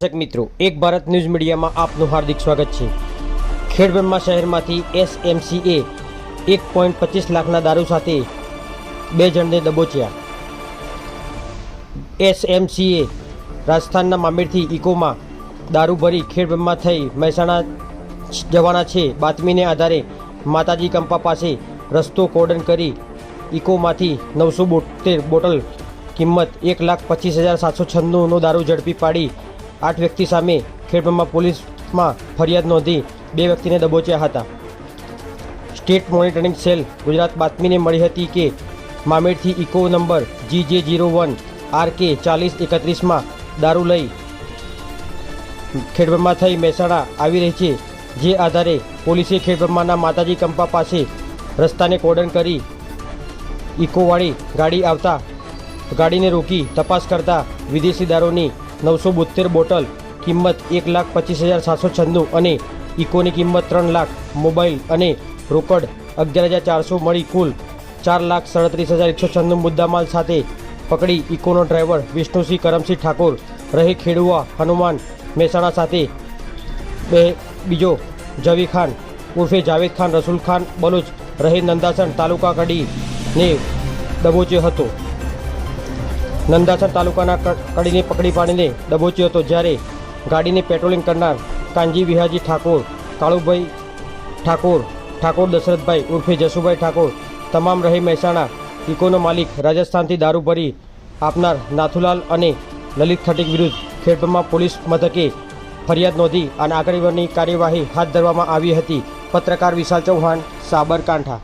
દર્શક મિત્રો, એક ભારત ન્યૂઝ મીડિયામાં આપનું હાર્દિક સ્વાગત છે. ખેડબ્રહ્મા શહેરમાંથી એસએમસીએ એક પોઈન્ટ પચીસ લાખના દારૂ સાથે બે જણને દબોચ્યા. એસએમસીએ રાજસ્થાનના મામેરથી ઇકોમાં દારૂ ભરી ખેડબ્રહ્મા થઈ મહેસાણા જવાના છે. બાતમીને આધારે માતાજી કંપા પાસે રસ્તો કોર્ડન કરી ઇકોમાંથી નવસો બોતેર બોટલ કિંમત એક લાખ પચીસ હજાર સાતસો છન્નુંનો દારૂ ઝડપી પાડી આઠ વ્યક્તિ સામે ખેડબ્રહ્મા પોલીસમાં ફરિયાદ નોંધી બે વ્યક્તિને દબોચ્યા હતા. સ્ટેટ મોનિટરિંગ સેલ ગુજરાત બાતમીને મળી હતી કે મામેરથી ઇકો નંબર જી જે જીરો વન આર કે ચાલીસ એકત્રીસમાં દારૂ લઈ ખેડબ્રહ્મા થઈ મહેસાણા આવી રહી છે, જે આધારે પોલીસે ખેડબ્રહ્માના માતાજી કંપા પાસે રસ્તાને કોર્ડન કરી ઇકોવાળી ગાડી આવતા ગાડીને રોકી તપાસ કરતા વિદેશી દારૂની નવસો બોતેર બોટલ, કિંમત એક લાખ પચીસ હજાર સાતસો છન્નું અને ઇકોની કિંમત ત્રણ લાખ. મોબાઈલ અને રોકડ અગિયાર હજાર ચારસો મળી કુલ ચાર લાખ સાડત્રીસ હજાર એકસો છન્નું મુદ્દામાલ સાથે પકડી ઇકોનો ડ્રાઈવર વિષ્ણુસિંહ કરમસિંહ ઠાકોર. રહે ખેડુઆ હનુમાન મહેસાણા સાથે. બે, બીજો જવી ખાન ઉર્ફે જાવેદ ખાન, રસુલ ખાન, બલુચ. રહે નંદાસણ તાલુકા કડીને દબોચ્યો હતો. નંદાસર તાલુકાના કડીને પકડી પાડીને દબોચ્યો હતો જ્યારે ગાડીને પેટ્રોલિંગ કરનાર કાનજી વિહાજી ઠાકોર, કાળુભાઈ ઠાકોર ઠાકોર દશરથભાઈ ઉર્ફે જસુભાઈ ઠાકોર, તમામ રહી મહેસાણા ઇકોનો માલિક, રાજસ્થાનથી દારૂ ભરી આપનાર નાથુલાલ અને લલિત ખટીક વિરુદ્ધ ખેડબ્રહ્મા પોલીસ મથકે ફરિયાદ નોંધી અને આગળની કાર્યવાહી હાથ ધરવામાં આવી હતી. પત્રકાર વિશાલ ચૌહાણ, સાબરકાંઠા.